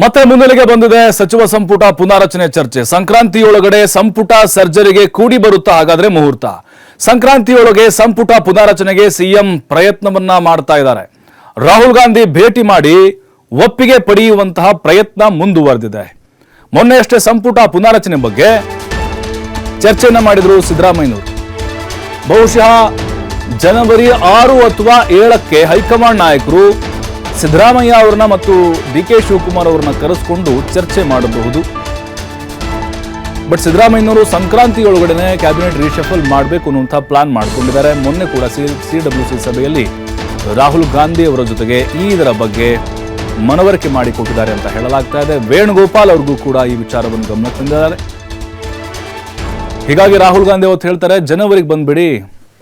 ಮತ್ತೆ ಮುನ್ನೆಲೆಗೆ ಬಂದಿದೆ ಸಚಿವ ಸಂಪುಟ ಪುನಾರಚನೆ ಚರ್ಚೆ. ಸಂಕ್ರಾಂತಿಯೊಳಗಡೆ ಸಂಪುಟ ಸರ್ಜರಿಗೆ ಕೂಡಿ ಬರುತ್ತಾ ಹಾಗಾದ್ರೆ ಮುಹೂರ್ತ? ಸಂಕ್ರಾಂತಿಯೊಳಗೆ ಸಂಪುಟ ಪುನಾರಚನೆಗೆ ಸಿಎಂ ಪ್ರಯತ್ನವನ್ನ ಮಾಡ್ತಾ ಇದ್ದಾರೆ. ರಾಹುಲ್ ಗಾಂಧಿ ಭೇಟಿ ಮಾಡಿ ಒಪ್ಪಿಗೆ ಪಡೆಯುವಂತಹ ಪ್ರಯತ್ನ ಮುಂದುವರೆದಿದೆ. ಮೊನ್ನೆಯಷ್ಟೇ ಸಂಪುಟ ಪುನಾರಚನೆ ಬಗ್ಗೆ ಚರ್ಚೆಯನ್ನ ಮಾಡಿದ್ರು ಸಿದ್ದರಾಮಯ್ಯನವರು. ಬಹುಶಃ ಜನವರಿ ಆರು ಅಥವಾ ಏಳಕ್ಕೆ ಹೈಕಮಾಂಡ್ ನಾಯಕರು ಸಿದ್ದರಾಮಯ್ಯ ಅವರನ್ನ ಮತ್ತು ಡಿ ಕೆ ಶಿವಕುಮಾರ್ ಅವರನ್ನ ಕರೆಸ್ಕೊಂಡು ಚರ್ಚೆ ಮಾಡಬಹುದು. ಬಟ್ ಸಿದ್ದರಾಮಯ್ಯನವರು ಸಂಕ್ರಾಂತಿ ಒಳಗಡೆ ಕ್ಯಾಬಿನೆಟ್ ರಿಶಫಲ್ ಮಾಡಬೇಕು ಅನ್ನುವಂಥ ಪ್ಲಾನ್ ಮಾಡಿಕೊಂಡಿದ್ದಾರೆ. ಮೊನ್ನೆ ಕೂಡ ಸಿ ಸಿ ಡಬ್ಲ್ಯೂ ಸಿ ಸಭೆಯಲ್ಲಿ ರಾಹುಲ್ ಗಾಂಧಿ ಅವರ ಜೊತೆಗೆ ಈ ಇದರ ಬಗ್ಗೆ ಮನವರಿಕೆ ಮಾಡಿಕೊಟ್ಟಿದ್ದಾರೆ ಅಂತ ಹೇಳಲಾಗ್ತಾ ಇದೆ. ವೇಣುಗೋಪಾಲ್ ಅವ್ರಿಗೂ ಕೂಡ ಈ ವಿಚಾರವನ್ನು ಗಮನ ತಂದಿದ್ದಾರೆ. ಹೀಗಾಗಿ ರಾಹುಲ್ ಗಾಂಧಿ ಅವತ್ತು ಹೇಳ್ತಾರೆ, ಜನವರಿಗೆ ಬಂದ್ಬಿಡಿ,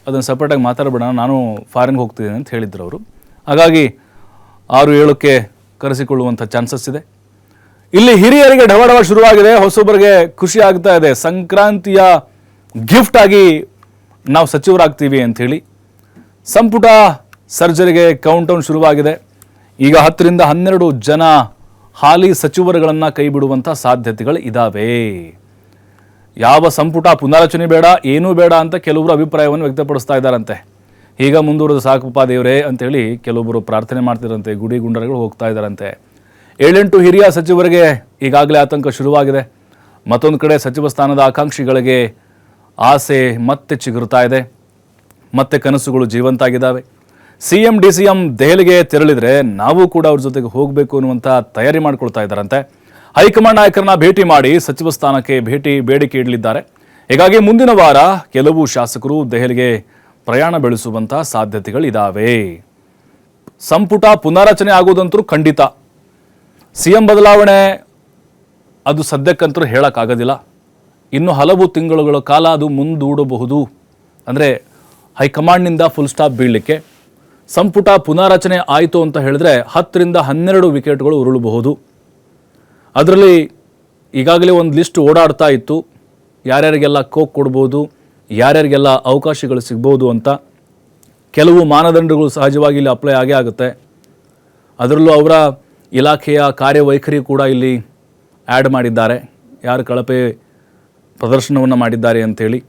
ಅದನ್ನು ಸಪ್ರೇಟಾಗಿ ಮಾತಾಡಬೇಡ, ನಾನು ಫಾರಿನ್ಗೆ ಹೋಗ್ತಿದ್ದೀನಿ ಅಂತ ಹೇಳಿದ್ರು ಅವರು. ಹಾಗಾಗಿ ಆರು ಏಳಕ್ಕೆ ಕರೆಸಿಕೊಳ್ಳುವಂಥ ಚಾನ್ಸಸ್ ಇದೆ. ಇಲ್ಲಿ ಹಿರಿಯರಿಗೆ ಢವಢವ ಶುರುವಾಗಿದೆ. ಹೊಸೊಬ್ಬರಿಗೆ ಖುಷಿ ಆಗ್ತಾ ಇದೆ. ಸಂಕ್ರಾಂತಿಯ ಗಿಫ್ಟ್ ಆಗಿ ನಾವು ಸಚಿವರಾಗ್ತೀವಿ ಅಂಥೇಳಿ ಸಂಪುಟ ಸರ್ಜರಿಗೆ ಕೌಂಟೌನ್ ಶುರುವಾಗಿದೆ. ಈಗ ಹತ್ತರಿಂದ ಹನ್ನೆರಡು ಜನ ಹಾಲಿ ಸಚಿವರುಗಳನ್ನು ಕೈ ಬಿಡುವಂಥ ಸಾಧ್ಯತೆಗಳು ಇದ್ದಾವೆ ಯಾವ ಸಂಪುಟ ಪುನಾರಚನೆ ಬೇಡ, ಏನೂ ಬೇಡ ಅಂತ ಕೆಲವರು ಅಭಿಪ್ರಾಯವನ್ನು ವ್ಯಕ್ತಪಡಿಸ್ತಾ ಇದ್ದಾರಂತೆ. ಈಗ ಮುಂದುವರೆದು ಸಾಕಪ್ಪ ದೇವರೇ ಅಂತೇಳಿ ಕೆಲವೊಬ್ಬರು ಪ್ರಾರ್ಥನೆ ಮಾಡ್ತಿರಂತೆ ಗುಡಿ ಗುಂಡರಗಳು ಹೋಗ್ತಾ ಇದ್ದಾರಂತೆ. ಏಳೆಂಟು ಹಿರಿಯ ಸಚಿವರಿಗೆ ಈಗಾಗಲೇ ಆತಂಕ ಶುರುವಾಗಿದೆ. ಮತ್ತೊಂದು ಕಡೆ ಸಚಿವ ಸ್ಥಾನದ ಆಕಾಂಕ್ಷಿಗಳಿಗೆ ಆಸೆ ಮತ್ತೆ ಚಿಗುರುತ್ತಾ ಇದೆ. ಮತ್ತೆ ಕನಸುಗಳು ಜೀವಂತಾಗಿದ್ದಾವೆ. C M D C M ದೆಹಲಿಗೆ ತೆರಳಿದರೆ ನಾವು ಕೂಡ ಅವ್ರ ಜೊತೆಗೆ ಹೋಗಬೇಕು ಅನ್ನುವಂಥ ತಯಾರಿ ಮಾಡ್ಕೊಳ್ತಾ ಇದ್ದಾರಂತೆ. ಹೈಕಮಾಂಡ್ ನಾಯಕರನ್ನ ಭೇಟಿ ಮಾಡಿ ಸಚಿವ ಸ್ಥಾನಕ್ಕೆ ಭೇಟಿ, ಬೇಡಿಕೆ ಇಡಲಿದ್ದಾರೆ. ಹೀಗಾಗಿ ಮುಂದಿನ ವಾರ ಕೆಲವು ಶಾಸಕರು ದೆಹಲಿಗೆ ಪ್ರಯಾಣ ಬೆಳೆಸುವಂಥ ಸಾಧ್ಯತೆಗಳಿದ್ದಾವೆ ಸಂಪುಟ ಪುನಾರಚನೆ ಆಗುವುದಂತರೂ ಖಂಡಿತ. ಸಿಎಂ ಬದಲಾವಣೆ ಅದು ಸದ್ಯಕ್ಕಂತರೂ ಹೇಳೋಕ್ಕಾಗೋದಿಲ್ಲ. ಇನ್ನು ಹಲವು ತಿಂಗಳುಗಳ ಕಾಲ ಅದು ಮುಂದೂಡಬಹುದು. ಅಂದರೆ ಹೈಕಮಾಂಡ್ನಿಂದ ಫುಲ್ ಸ್ಟಾಪ್ ಬೀಳಲಿಕ್ಕೆ. ಸಂಪುಟ ಪುನಾರಚನೆ ಆಯಿತು ಅಂತ ಹೇಳಿದ್ರೆ ಹತ್ತರಿಂದ ಹನ್ನೆರಡು ವಿಕೆಟ್ಗಳು ಉರುಳಬಹುದು. ಅದರಲ್ಲಿ ಈಗಾಗಲೇ ಒಂದು ಲಿಸ್ಟ್ ಓಡಾಡ್ತಾ ಇತ್ತು. ಯಾರ್ಯಾರಿಗೆಲ್ಲ ಕೋಕ್ ಕೊಡ್ಬೋದು ಯಾರ್ಯಾರಿಗೆಲ್ಲ ಅವಕಾಶಗಳು ಸಿಗ್ಬೋದು ಅಂತ ಕೆಲವು ಮಾನದಂಡಗಳು ಸಹಜವಾಗಿ ಇಲ್ಲಿ ಅಪ್ಲೈ ಆಗೇ ಆಗುತ್ತೆ. ಅದರಲ್ಲೂ ಅವರ ಇಲಾಖೆಯ ಕಾರ್ಯವೈಖರಿ ಕೂಡ ಇಲ್ಲಿ ಆ್ಯಡ್ ಮಾಡಿದ್ದಾರೆ. ಯಾರು ಕಳಪೆ ಪ್ರದರ್ಶನವನ್ನು ಮಾಡಿದ್ದಾರೆ ಅಂಥೇಳಿ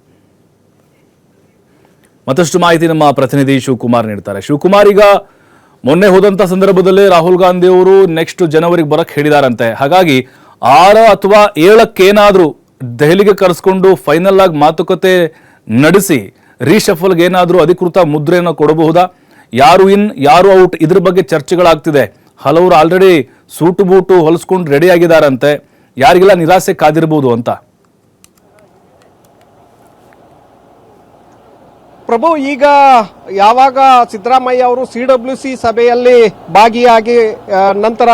ಮತ್ತಷ್ಟು ಮಾಹಿತಿ ನಮ್ಮ ಪ್ರತಿನಿಧಿ ಶಿವಕುಮಾರ್ ನೀಡ್ತಾರೆ. ಶಿವಕುಮಾರ್, ಈಗ ಮೊನ್ನೆ ಹೋದಂಥ ಸಂದರ್ಭದಲ್ಲಿ ರಾಹುಲ್ ಗಾಂಧಿ ಅವರು ನೆಕ್ಸ್ಟ್ ಜನವರಿಗೆ ಬರಕ್ಕೆ ಹೇಳಿದಾರಂತೆ. ಹಾಗಾಗಿ ಆರ ಅಥವಾ ಏಳಕ್ಕೇನಾದರೂ ದೆಹಲಿಗೆ ಕರೆಸ್ಕೊಂಡು ಫೈನಲ್ ಆಗಿ ಮಾತುಕತೆ ನಡೆಸಿ ರೀಶಫಲ್ಗೆ ಏನಾದರೂ ಅಧಿಕೃತ ಮುದ್ರೆಯನ್ನು ಕೊಡಬಹುದಾ? ಯಾರು ಇನ್ ಯಾರು ಔಟ್ ಇದ್ರ ಬಗ್ಗೆ ಚರ್ಚೆಗಳಾಗ್ತಿದೆ. ಹಲವರು ಆಲ್ರೆಡಿ ಸೂಟು ಬೂಟು ಹೊಲಿಸ್ಕೊಂಡು ರೆಡಿ ಆಗಿದ್ದಾರಂತೆ ಯಾರಿಗೆಲ್ಲ ನಿರಾಸೆ ಕಾದಿರ್ಬೋದು ಅಂತ? ಪ್ರಭು, ಈಗ ಯಾವಾಗ ಸಿದ್ದರಾಮಯ್ಯ ಅವರು ಸಿ ಡಬ್ಲ್ಯೂ ಸಿ ಸಭೆಯಲ್ಲಿ ಭಾಗಿಯಾಗಿ ನಂತರ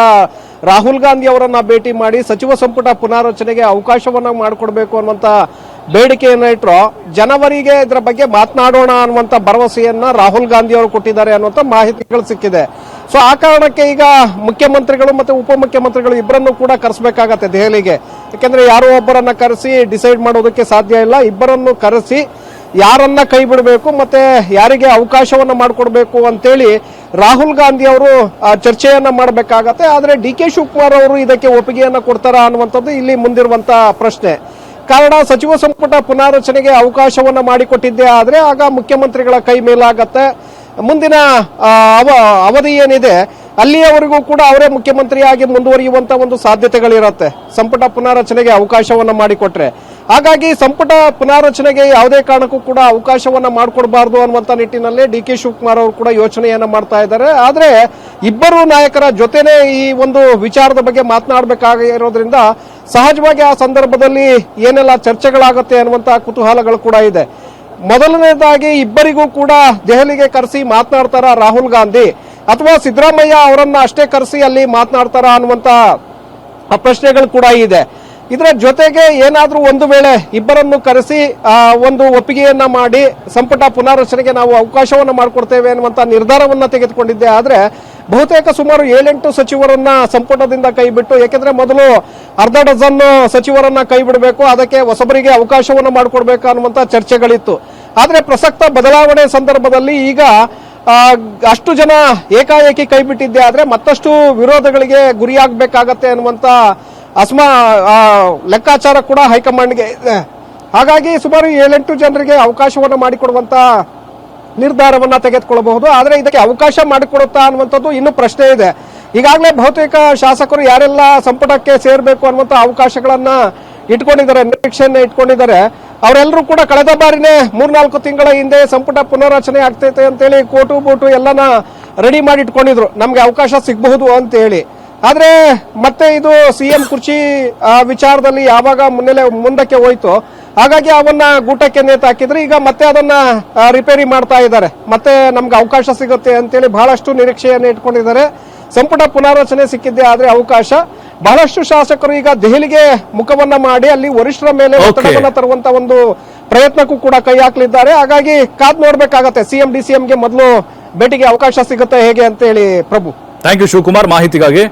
ರಾಹುಲ್ ಗಾಂಧಿ ಅವರನ್ನ ಭೇಟಿ ಮಾಡಿ ಸಚಿವ ಸಂಪುಟ ಪುನಾರಚನೆಗೆ ಅವಕಾಶವನ್ನ ಮಾಡಿಕೊಡ್ಬೇಕು ಅನ್ನುವಂತ ಬೇಡಿಕೆಯನ್ನ ಇಟ್ಟರು ಜನವರಿಗೆ ಇದರ ಬಗ್ಗೆ ಮಾತನಾಡೋಣ ಅನ್ನುವಂತ ಭರವಸೆಯನ್ನು ರಾಹುಲ್ ಗಾಂಧಿ ಅವರು ಕೊಟ್ಟಿದ್ದಾರೆ ಅನ್ನುವಂತ ಮಾಹಿತಿಗಳು ಸಿಕ್ಕಿದೆ. ಸೊ ಆ ಕಾರಣಕ್ಕೆ ಈಗ ಮುಖ್ಯಮಂತ್ರಿಗಳು ಮತ್ತೆ ಉಪಮುಖ್ಯಮಂತ್ರಿಗಳು ಇಬ್ಬರನ್ನು ಕೂಡ ಕರೆಸಬೇಕಾಗತ್ತೆ ದೆಹಲಿಗೆ. ಯಾಕೆಂದ್ರೆ ಯಾರೋ ಒಬ್ಬರನ್ನ ಕರೆಸಿ ಡಿಸೈಡ್ ಮಾಡೋದಕ್ಕೆ ಸಾಧ್ಯ ಇಲ್ಲ. ಇಬ್ಬರನ್ನು ಕರೆಸಿ ಯಾರನ್ನ ಕೈ ಬಿಡಬೇಕು ಮತ್ತೆ ಯಾರಿಗೆ ಅವಕಾಶವನ್ನ ಮಾಡಿಕೊಡ್ಬೇಕು ಅಂತೇಳಿ ರಾಹುಲ್ ಗಾಂಧಿ ಅವರು ಚರ್ಚೆಯನ್ನ ಮಾಡಬೇಕಾಗತ್ತೆ. ಆದರೆ ಡಿ ಕೆ ಶಿವಕುಮಾರ್ ಅವರು ಇದಕ್ಕೆ ಒಪ್ಪಿಗೆಯನ್ನ ಕೊಡ್ತಾರಾ ಅನ್ನುವಂಥದ್ದು ಇಲ್ಲಿ ಮುಂದಿರುವಂತ ಪ್ರಶ್ನೆ. ಕಾರಣ ಸಚಿವ ಸಂಪುಟ ಪುನಾರಚನೆಗೆ ಅವಕಾಶವನ್ನು ಮಾಡಿಕೊಟ್ಟಿದ್ದೇ ಆದರೆ ಆಗ ಮುಖ್ಯಮಂತ್ರಿಗಳ ಕೈ ಮೇಲಾಗತ್ತೆ. ಮುಂದಿನ ಅವ, ಅವಧಿ ಏನಿದೆ, ಅಲ್ಲಿಯವರೆಗೂ ಕೂಡ ಅವರೇ ಮುಖ್ಯಮಂತ್ರಿಯಾಗಿ ಮುಂದುವರಿಯುವಂತ ಒಂದು ಸಾಧ್ಯತೆಗಳಿರುತ್ತೆ. ಸಂಪುಟ ಪುನಾರಚನೆಗೆ ಅವಕಾಶವನ್ನ ಮಾಡಿಕೊಟ್ರೆ. ಹಾಗಾಗಿ ಸಂಪುಟ ಪುನಾರಚನೆಗೆ ಯಾವುದೇ ಕಾರಣಕ್ಕೂ ಕೂಡ ಅವಕಾಶವನ್ನ ಮಾಡಿಕೊಡ್ಬಾರ್ದು ಅನ್ನುವಂತ ನಿಟ್ಟಿನಲ್ಲಿ ಡಿ ಕೆ ಶಿವಕುಮಾರ್ ಅವರು ಕೂಡ ಯೋಚನೆಯನ್ನ ಮಾಡ್ತಾ ಇದ್ದಾರೆ. ಆದರೆ ಇಬ್ಬರು ನಾಯಕರ ಜೊತೆನೇ ಈ ಒಂದು ವಿಚಾರದ ಬಗ್ಗೆ ಮಾತನಾಡಬೇಕಾಗಿರೋದ್ರಿಂದ ಸಹಜವಾಗಿ ಆ ಸಂದರ್ಭದಲ್ಲಿ ಏನೆಲ್ಲ ಚರ್ಚೆಗಳಾಗುತ್ತೆ ಅನ್ನುವಂತ ಕುತೂಹಲಗಳು ಕೂಡ ಇದೆ. ಮೊದಲನೇದಾಗಿ ಇಬ್ಬರಿಗೂ ಕೂಡ ದೆಹಲಿಗೆ ಕರೆಸಿ ಮಾತನಾಡ್ತಾರ ರಾಹುಲ್ ಗಾಂಧಿ? ಅಥವಾ ಸಿದ್ದರಾಮಯ್ಯ ಅವರನ್ನ ಅಷ್ಟೇ ಕರೆಸಿ ಅಲ್ಲಿ ಮಾತನಾಡ್ತಾರ ಅನ್ನುವಂತ ಆ ಪ್ರಶ್ನೆಗಳು ಕೂಡ ಇದೆ. ಇದರ ಜೊತೆಗೆ ಏನಾದರೂ ಒಂದು ವೇಳೆ ಇಬ್ಬರನ್ನು ಕರೆಸಿ ಒಂದು ಒಪ್ಪಿಗೆಯನ್ನ ಮಾಡಿ ಸಂಪುಟ ಪುನಾರಚನೆಗೆ ನಾವು ಅವಕಾಶವನ್ನ ಮಾಡಿಕೊಡ್ತೇವೆ ಅನ್ನುವಂತ ನಿರ್ಧಾರವನ್ನ ತೆಗೆದುಕೊಂಡಿದ್ದೆ. ಆದ್ರೆ ಬಹುತೇಕ ಸುಮಾರು ಏಳೆಂಟು ಸಚಿವರನ್ನ ಸಂಪುಟದಿಂದ ಕೈ ಬಿಟ್ಟು ಯಾಕೆಂದ್ರೆ ಮೊದಲು ಅರ್ಧ ಡಜನ್ ಸಚಿವರನ್ನ ಕೈ ಬಿಡಬೇಕು ಅದಕ್ಕೆ ಹೊಸಬರಿಗೆ ಅವಕಾಶವನ್ನು ಮಾಡಿಕೊಡ್ಬೇಕು ಅನ್ನುವಂತ ಚರ್ಚೆಗಳಿತ್ತು. ಆದ್ರೆ ಪ್ರಸಕ್ತ ಬದಲಾವಣೆ ಸಂದರ್ಭದಲ್ಲಿ ಈಗ ಅಷ್ಟು ಜನ ಏಕಾಏಕಿ ಕೈ ಬಿಟ್ಟಿದ್ದೆ ಆದ್ರೆ ಮತ್ತಷ್ಟು ವಿರೋಧಗಳಿಗೆ ಗುರಿಯಾಗಬೇಕಾಗತ್ತೆ ಅನ್ನುವಂತ ಅಸ್ಮಾ ಲೆಕ್ಕಾಚಾರ ಕೂಡ ಹೈಕಮಾಂಡ್ಗೆ ಹಾಗಾಗಿ ಸುಮಾರು ಏಳೆಂಟು ಜನರಿಗೆ ಅವಕಾಶವನ್ನು ಮಾಡಿಕೊಡುವಂತ ನಿರ್ಧಾರವನ್ನ ತೆಗೆದುಕೊಳ್ಳಬಹುದು ಆದರೆ ಇದಕ್ಕೆ ಅವಕಾಶ ಮಾಡಿಕೊಡುತ್ತಾ ಅನ್ನುವಂಥದ್ದು ಇನ್ನೂ ಪ್ರಶ್ನೆ ಇದೆ. ಈಗಾಗಲೇ ಬಹುತೇಕ ಶಾಸಕರು ಯಾರೆಲ್ಲ ಸಂಪುಟಕ್ಕೆ ಸೇರಬೇಕು ಅನ್ನುವಂಥ ಅವಕಾಶಗಳನ್ನ ಇಟ್ಕೊಂಡಿದ್ದಾರೆ ನಿರೀಕ್ಷೆಯನ್ನ ಇಟ್ಕೊಂಡಿದ್ದಾರೆ ಅವರೆಲ್ಲರೂ ಕೂಡ ಕಳೆದ ಬಾರಿನೇ ಮೂರ್ನಾಲ್ಕು ತಿಂಗಳ ಹಿಂದೆ ಸಂಪುಟ ಪುನರ್ರಚನೆ ಆಗ್ತೈತೆ ಅಂತೇಳಿ ಕೋಟು ಬೋಟು ಎಲ್ಲನ ರೆಡಿ ಮಾಡಿ ಇಟ್ಕೊಂಡಿದ್ರು. ನಮಗೆ ಅವಕಾಶ ಸಿಗಬಹುದು ಅಂತ ಹೇಳಿ ಆದ್ರೆ ಮತ್ತೆ ಇದು ಸಿಎಂ ಕುರ್ಚಿ ಆ, ವಿಚಾರದಲ್ಲಿ ಯಾವಾಗ ಮುನ್ನೆಲೆ ಮುಂದಕ್ಕೆ ಹೋಯ್ತು ಹಾಗಾಗಿ ಅವನ್ನ ಗೂಟಕ್ಕೆ ನೇತು ಹಾಕಿದ್ರೆ ಈಗ ಮತ್ತೆ ಅದನ್ನ ರಿಪೇರಿ ಮಾಡ್ತಾ ಇದ್ದಾರೆ. ಮತ್ತೆ ನಮ್ಗೆ ಅವಕಾಶ ಸಿಗುತ್ತೆ ಅಂತೇಳಿ ಬಹಳಷ್ಟು ನಿರೀಕ್ಷೆಯನ್ನು ಇಟ್ಕೊಂಡಿದ್ದಾರೆ. ಸಂಪುಟ ಪುನಾರಚನೆ ಸಿಕ್ಕಿದ್ದೆ ಆದ್ರೆ ಅವಕಾಶ. ಬಹಳಷ್ಟು ಶಾಸಕರು ಈಗ ದೆಹಲಿಗೆ ಮುಖವನ್ನ ಮಾಡಿ ಅಲ್ಲಿ ವರಿಷ್ಠರ ಮೇಲೆ. ಒತ್ತಡವನ್ನ ತರುವಂತ ಒಂದು ಪ್ರಯತ್ನಕ್ಕೂ ಕೂಡ ಕೈ ಹಾಕಲಿದ್ದಾರೆ. ಹಾಗಾಗಿ ಕಾದ್ ನೋಡ್ಬೇಕಾಗತ್ತೆ. ಸಿಎಂ ಡಿ ಸಿಎಂಗೆ ಮೊದಲು ಭೇಟಿಗೆ ಅವಕಾಶ ಸಿಗುತ್ತೆ ಹೇಗೆ ಅಂತ ಹೇಳಿ ಪ್ರಭು. Thank you Shivakumar. ಮಾಹಿತಿಗಾಗಿ